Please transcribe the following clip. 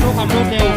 ด้วความรวดเร็ว